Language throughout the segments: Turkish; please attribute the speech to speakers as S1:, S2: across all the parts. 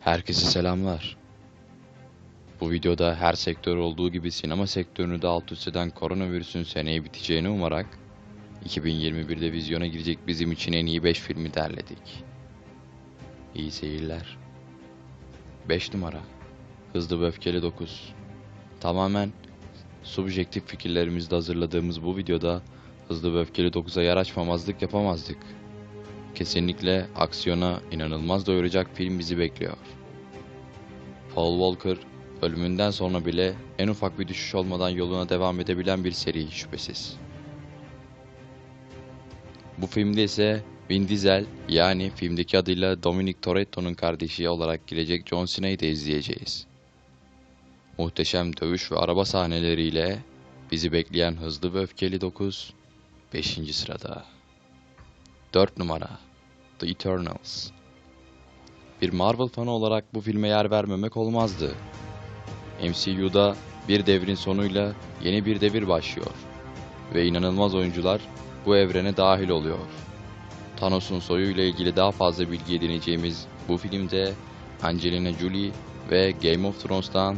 S1: Herkese selamlar. Bu videoda her sektör olduğu gibi sinema sektörünü de alt üst eden koronavirüsün seneye biteceğini umarak 2021'de vizyona girecek bizim için en iyi 5 filmi derledik. İyi seyirler. 5 numara. Hızlı ve Öfkeli 9. Tamamen subjektif fikirlerimizde hazırladığımız bu videoda Hızlı ve Öfkeli 9'a yer açmamazlık yapamazdık. Kesinlikle aksiyona inanılmaz doyuracak film bizi bekliyor. Paul Walker ölümünden sonra bile en ufak bir düşüş olmadan yoluna devam edebilen bir seri şüphesiz. Bu filmde ise Vin Diesel yani filmdeki adıyla Dominic Toretto'nun kardeşi olarak gelecek John Cena'yı da izleyeceğiz. Muhteşem dövüş ve araba sahneleriyle bizi bekleyen Hızlı ve Öfkeli 9 5. sırada. 4 numara The Eternals Bir Marvel fanı olarak bu filme yer vermemek olmazdı. MCU'da bir devrin sonuyla yeni bir devir başlıyor ve inanılmaz oyuncular bu evrene dahil oluyor. Thanos'un soyuyla ilgili daha fazla bilgi edineceğimiz bu filmde Angelina Jolie ve Game of Thrones'tan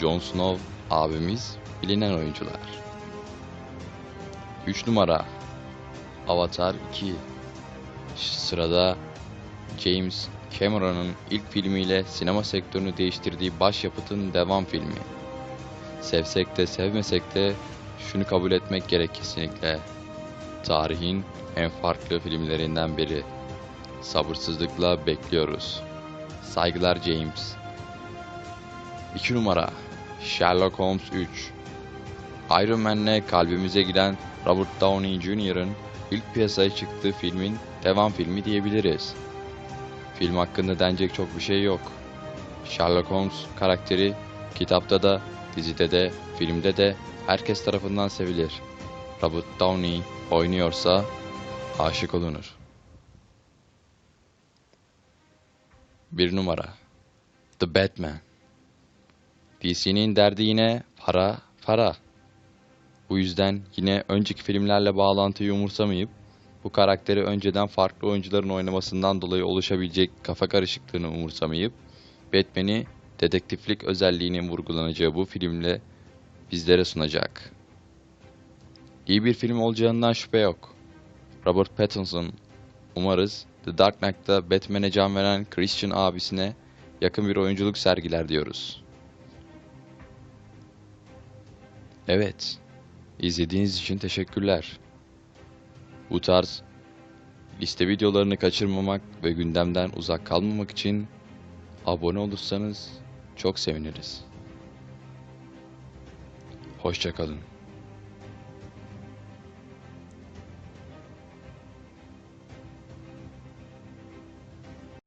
S1: Jon Snow abimiz bilinen oyuncular. 3 numara Avatar 2 Sırada James Cameron'ın ilk filmiyle sinema sektörünü değiştirdiği başyapıtın devam filmi. Sevsek de sevmesek de şunu kabul etmek gerek kesinlikle. Tarihin en farklı filmlerinden biri. Sabırsızlıkla bekliyoruz. Saygılar James. 2 numara Sherlock Holmes 3 Iron Man'le kalbimize giden Robert Downey Jr.'ın ilk piyasaya çıktığı filmin devam filmi diyebiliriz. Film hakkında denecek çok bir şey yok. Sherlock Holmes karakteri kitapta da, dizide de, filmde de herkes tarafından sevilir. Robert Downey oynuyorsa aşık olunur. Bir numara The Batman DC'nin derdi yine para, para. Bu yüzden yine önceki filmlerle bağlantıyı umursamayıp bu karakteri önceden farklı oyuncuların oynamasından dolayı oluşabilecek kafa karışıklığını umursamayıp Batman'i dedektiflik özelliğinin vurgulanacağı bu filmle bizlere sunacak. İyi bir film olacağından şüphe yok. Robert Pattinson umarız The Dark Knight'ta Batman'e can veren Christian abisine yakın bir oyunculuk sergiler diyoruz. Evet, izlediğiniz için teşekkürler. Bu tarz liste videolarını kaçırmamak ve gündemden uzak kalmamak için abone olursanız çok seviniriz. Hoşçakalın.